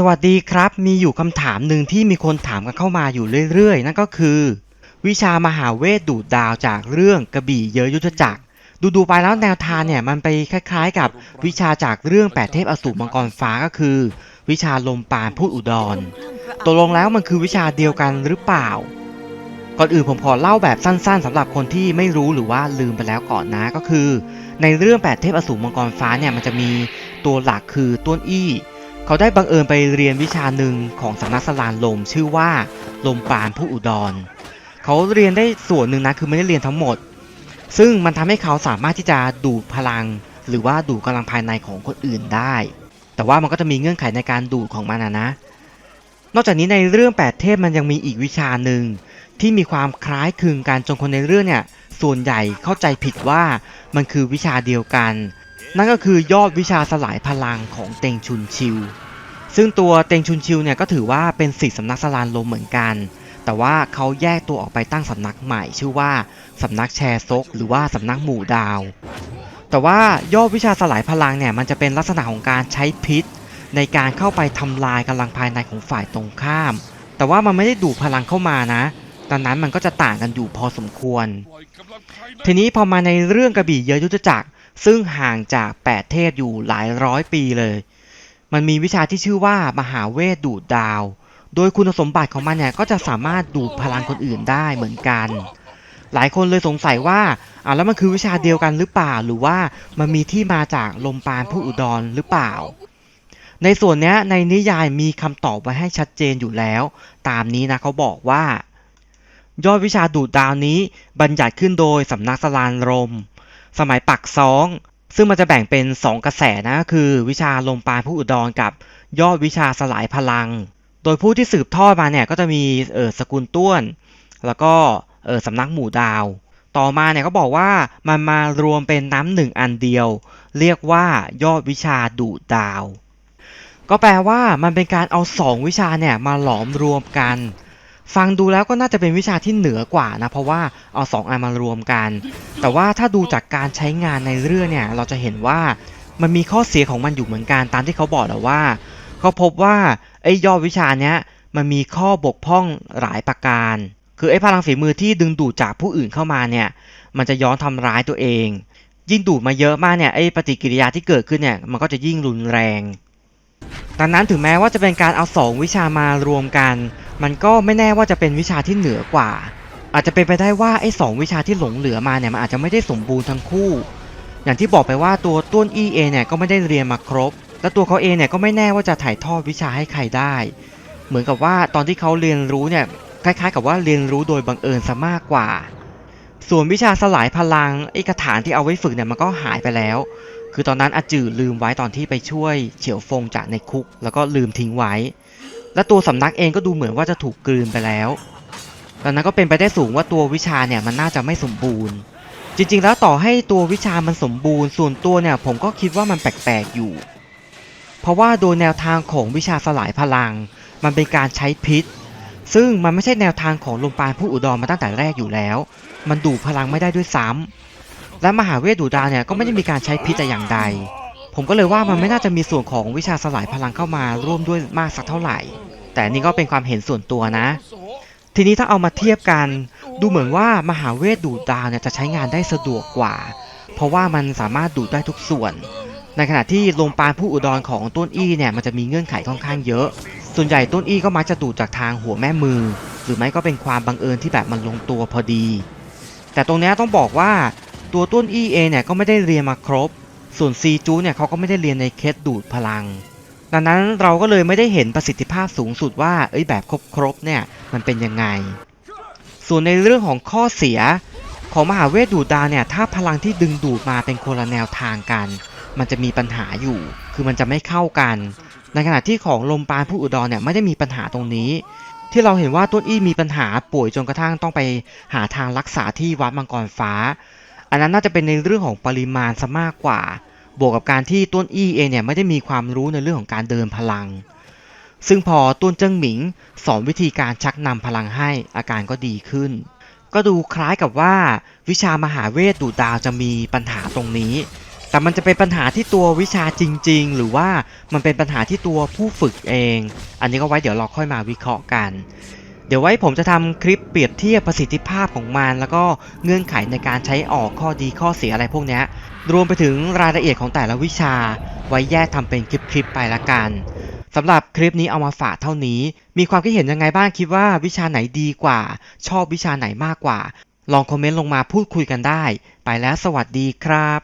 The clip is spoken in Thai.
สวัสดีครับ มีอยู่คำถามหนึ่งที่มีคนถามกันเข้ามาอยู่เรื่อยๆ นั่นก็คือ วิชามหาเวทดูดดาวจากเรื่องกระบี่เยอะยุทธจักร ดูดูๆไปแล้วแนวทางเนี่ยมันไปคล้ายๆ กับวิชาจากเรื่องแปดเทพอสูรมังกรฟ้าก็คือ วิชาลมปาณพูดอุดรตกลงแล้วมันคือวิชาเดียวกันหรือเปล่า ก่อนอื่นผมขอเล่าแบบสั้นๆสำหรับคนที่ไม่รู้หรือว่าลืมไปแล้วก่อนนะก็คือ ในเรื่องแปดเทพอสูรมังกรฟ้าเนี่ยมันจะมีตัวหลักคือต้นอี้ เขาได้บังเอิญไปเรียนวิชาหนึ่งของสำนักสลานลม ชื่อว่าลมปราณผู้อุดร เขาเรียนได้ส่วนหนึ่งนะคือไม่ได้เรียนทั้งหมด ซึ่งมันทำให้เขาสามารถที่จะดูดพลัง หรือว่าดูดกำลังภายในของคนอื่นได้ แต่ว่ามันก็จะมีเงื่อนไขในการดูดของมันนะนะ นอกจากนี้ในเรื่องแปดเทพมันยังมีอีกวิชาหนึ่งที่มีความคล้ายคลึงกันจนคนในเรื่องเนี่ยส่วนใหญ่เข้าใจผิดว่ามันคือวิชาเดียวกัน นั่นก็คือยอดวิชาสลายพลังของเต็งชุนชิว ซึ่งตัวเต็งชุนชิวเนี่ยก็ถือว่าเป็นศิษย์สำนักสลานลมเหมือนกัน แต่ว่าเขาแยกตัวออกไปตั้งสำนักใหม่ ชื่อว่าสำนักแชร์ซก หรือว่าสำนักหมู่ดาว แต่ว่ายอดวิชาสลายพลังเนี่ยมันจะเป็นลักษณะของการใช้พิษ ในการเข้าไปทำลายกำลังภายในของฝ่ายตรงข้าม แต่ว่ามันไม่ได้ดูดพลังเข้ามานะดังนั้นมันก็จะต่างกันอยู่พอสมควร ทีนี้พอมาในเรื่องกระบี่เยอะยุทธจักร ซึ่งห่างจากแปดเทพอยู่หลายร้อยปีเลย มันมีวิชาที่ชื่อว่ามหาเวทดูดดาว โดยคุณสมบัติของมันเนี่ยก็จะสามารถดูดพลังคนอื่นได้เหมือนกัน หลายคนเลยสงสัยว่าอ่าแล้วมันคือวิชาเดียวกันหรือเปล่า หรือว่ามันมีที่มาจากลมปราณผู้อุดรหรือเปล่า ในส่วนนี้ในนิยายมีคำตอบไว้ให้ชัดเจนอยู่แล้ว ตามนี้นะเขาบอกว่ายอดวิชาดูดดาวนี้บัญญัติขึ้นโดยสำนักสลานลม สมัยปักซอง ซึ่งมันจะแบ่งเป็น 2 กระแสนะคือวิชาลมปราณผู้อุดรกับยอดวิชาสลายพลัง โดยผู้ที่สืบทอดมาเนี่ยก็จะมีเออสกุลต้วน แล้วก็เออสำนักหมู่ดาว ต่อมาเนี่ยก็บอกว่ามันมารวมเป็นน้ำหนึ่งอันเดียว เรียกว่ายอดวิชาดูดดาว ก็แปลว่ามันเป็นการเอาสองวิชาเนี่ยมาหลอมรวมกัน ฟังดูแล้วก็น่าจะเป็นวิชาที่เหนือกว่านะเพราะว่าเอาสองอันมารวมกัน แต่ว่าถ้าดูจากการใช้งานในเรื่องเนี่ยเราจะเห็นว่ามันมีข้อเสียของมันอยู่เหมือนกันตามที่เขาบอกและว่าเขาพบว่าไอ้ยอดวิชาเนี้ยมันมีข้อบกพร่องหลายประการ คือไอ้พลังฝีมือที่ดึงดูดจากผู้อื่นเข้ามาเนี่ยมันจะย้อนทำร้ายตัวเอง ยิ่งดูดมาเยอะมากเนี่ยไอ้ปฏิกิริยาที่เกิดขึ้นเนี่ยมันก็จะยิ่งรุนแรง ดังนั้นถึงแม้ว่าจะเป็นการเอาสองวิชามารวมกัน มันก็ไม่แน่ว่าจะเป็นวิชาที่เหนือกว่า อาจจะเป็นไปได้ว่าไอ้สองวิชาที่หลงเหลือมาเนี่ยมันอาจจะไม่ได้สมบูรณ์ทั้งคู่ อย่างที่บอกไปว่าตัวต้นอี้เอเนี่ยก็ไม่ได้เรียนมาครบ และตัวเขาเองเนี่ยก็ไม่แน่ว่าจะถ่ายทอดวิชาให้ใครได้ เหมือนกับว่าตอนที่เขาเรียนรู้เนี่ยคล้ายๆ กับว่าเรียนรู้โดยบังเอิญซะมากกว่า ส่วนวิชาสลายพลังไอ้กระถานที่เอาไว้ฝึกเนี่ยมันก็หายไปแล้ว คือตอนนั้นอาจือลืมไว้ตอนที่ไปช่วยเฉียวฟงจากในคุก แล้วก็ลืมทิ้งไว้ และตัวสำนักเองก็ดูเหมือนว่าจะถูกกลืนไปแล้วดังนั้นก็เป็นไปได้สูงว่าตัววิชาเนี่ยมันน่าจะไม่สมบูรณ์ จริงๆ แล้วต่อให้ตัววิชามันสมบูรณ์ส่วนตัวเนี่ยผมก็คิดว่ามันแปลกๆอยู่ เพราะว่าโดยแนวทางของวิชาสลายพลัง มันเป็นการใช้พิษ ซึ่งมันไม่ใช่แนวทางของลมปราณผู้อุดรมาตั้งแต่แรกอยู่แล้ว มันดูพลังไม่ได้ด้วยซ้ำ และมหาเวทดูดาวเนี่ยก็ไม่ได้มีการใช้พิษแต่อย่างใด ผมก็เลยว่ามันไม่น่าจะมีส่วนของวิชาสลายพลังเข้ามาร่วมด้วยมากสักเท่าไหร่ แต่นี่ก็เป็นความเห็นส่วนตัวนะ ทีนี้ถ้าเอามาเทียบกัน ดูเหมือนว่ามหาเวทดูดดาวเนี่ยจะใช้งานได้สะดวกกว่า เพราะว่ามันสามารถดูดได้ทุกส่วน ในขณะที่ลมปราณผู้อุดรของต้นอี้เนี่ยมันจะมีเงื่อนไขค่อนข้างเยอะ ส่วนใหญ่ต้นอี้ก็มักจะดูดจากทางหัวแม่มือ หรือไม่ก็เป็นความบังเอิญที่แบบมันลงตัวพอดี แต่ตรงนี้ต้องบอกว่า ตัวต้นอี้เอเนี่ยก็ไม่ได้เรียนมาครบ ส่วนซีจูเนี่ยเขาก็ไม่ได้เรียนในเคสดูดพลัง ดังนั้นเราก็เลยไม่ได้เห็นประสิทธิภาพสูงสุดว่าเอ้ยแบบครบๆเนี่ยมันเป็นยังไง ส่วนในเรื่องของข้อเสียของมหาเวทดูดดาเนี่ยถ้าพลังที่ดึงดูดมาเป็นคนละแนวทางกัน มันจะมีปัญหาอยู่ คือมันจะไม่เข้ากัน ในขณะที่ของลมปราณผู้อุดรเนี่ยไม่ได้มีปัญหาตรงนี้ ที่เราเห็นว่าต้นอี้มีปัญหาป่วยจนกระทั่งต้องไปหาทางรักษาที่วัดมังกรฟ้า อันนั้นน่าจะเป็นในเรื่องของปริมาณซะมากกว่า บวกกับการที่ต้นอี้เองเนี่ยไม่ได้มีความรู้ในเรื่องของการเดินพลัง ซึ่งพอต้นเจิ้งหมิงสอนวิธีการชักนำพลังให้อาการก็ดีขึ้น ก็ดูคล้ายกับว่าวิชามหาเวทดูดาวจะมีปัญหาตรงนี้ แต่มันจะเป็นปัญหาที่ตัววิชาจริง ๆ หรือว่ามันเป็นปัญหาที่ตัวผู้ฝึกเอง อันนี้ก็ไว้เดี๋ยวเราค่อยมาวิเคราะห์กัน เดี๋ยวไว้ผมจะทำคลิปเปรียบเทียบประสิทธิภาพของมันแล้วก็เงื่อนไขในการใช้ออกข้อดีข้อเสียอะไรพวกนี้รวมไปถึงรายละเอียดของแต่ละวิชา ไว้แยกทำเป็นคลิปๆไปละกันสำหรับคลิปนี้เอามาฝากเท่านี้ มีความคิดเห็นยังไงบ้างคิดว่าวิชาไหนดีกว่า ชอบวิชาไหนมากกว่า ลองคอมเมนต์ลงมาพูดคุยกันได้ ไปแล้วสวัสดีครับ